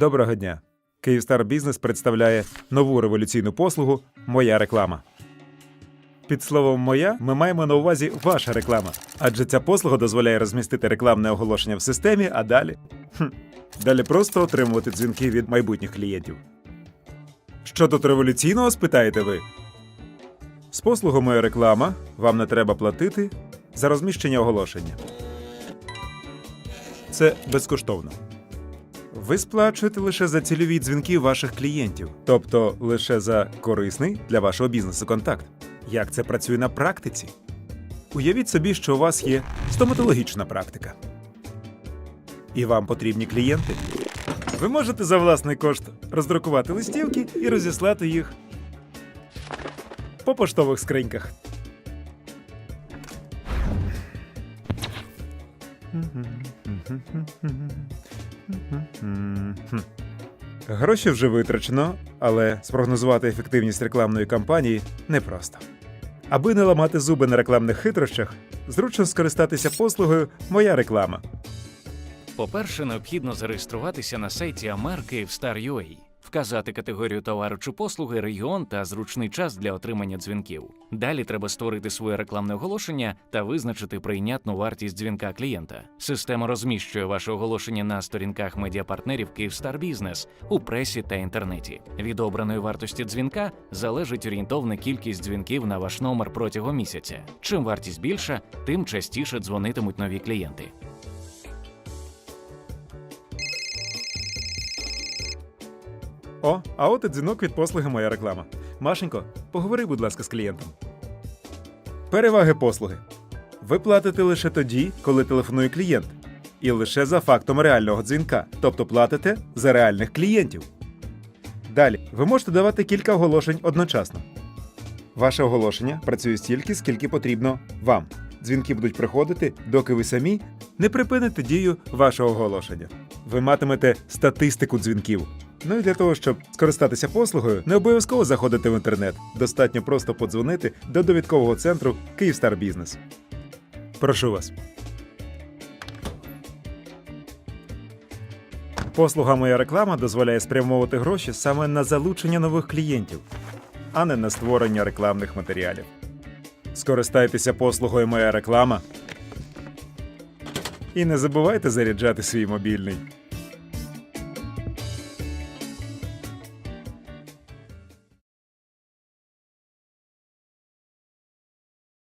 Доброго дня. Київстар Бізнес представляє нову революційну послугу Моя реклама. Під словом моя ми маємо на увазі ваша реклама, адже ця послуга дозволяє розмістити рекламне оголошення в системі, а далі. Хм, далі просто отримувати дзвінки від майбутніх клієнтів. Що тут революційного, спитаєте ви? З послугою моя реклама вам не треба платити за розміщення оголошення. Це безкоштовно. Ви сплачуєте лише за цільові дзвінки ваших клієнтів, тобто лише за корисний для вашого бізнесу контакт. Як це працює на практиці? Уявіть собі, що у вас є стоматологічна практика. І вам потрібні клієнти. Ви можете за власний кошт роздрукувати листівки і розіслати їх по поштових скриньках. Гроші вже витрачено, але спрогнозувати ефективність рекламної кампанії непросто. Аби не ламати зуби на рекламних хитрощах, зручно скористатися послугою Моя реклама. По-перше, необхідно зареєструватися на сайті Амар Київстар.ua, вказати категорію товару чи послуги, регіон та зручний час для отримання дзвінків. Далі треба створити своє рекламне оголошення та визначити прийнятну вартість дзвінка клієнта. Система розміщує ваше оголошення на сторінках медіапартнерів Київстар Бізнес у пресі та інтернеті. Від обраної вартості дзвінка залежить орієнтовна кількість дзвінків на ваш номер протягом місяця. Чим вартість більша, тим частіше дзвонитимуть нові клієнти. О, а от і дзвінок від послуги Моя реклама. Машенько, поговори, будь ласка, з клієнтом. Переваги послуги. Ви платите лише тоді, коли телефонує клієнт, і лише за фактом реального дзвінка, тобто платите за реальних клієнтів. Далі ви можете давати кілька оголошень одночасно. Ваше оголошення працює стільки, скільки потрібно вам. Дзвінки будуть приходити, доки ви самі не припините дію вашого оголошення. Ви матимете статистику дзвінків. Ну і для того, щоб скористатися послугою, не обов'язково заходити в інтернет. Достатньо просто подзвонити до довідкового центру Київстар Бізнес. Прошу вас. Послуга Моя реклама дозволяє спрямовувати гроші саме на залучення нових клієнтів, а не на створення рекламних матеріалів. Скористайтеся послугою Моя реклама. І не забувайте заряджати свій мобільний.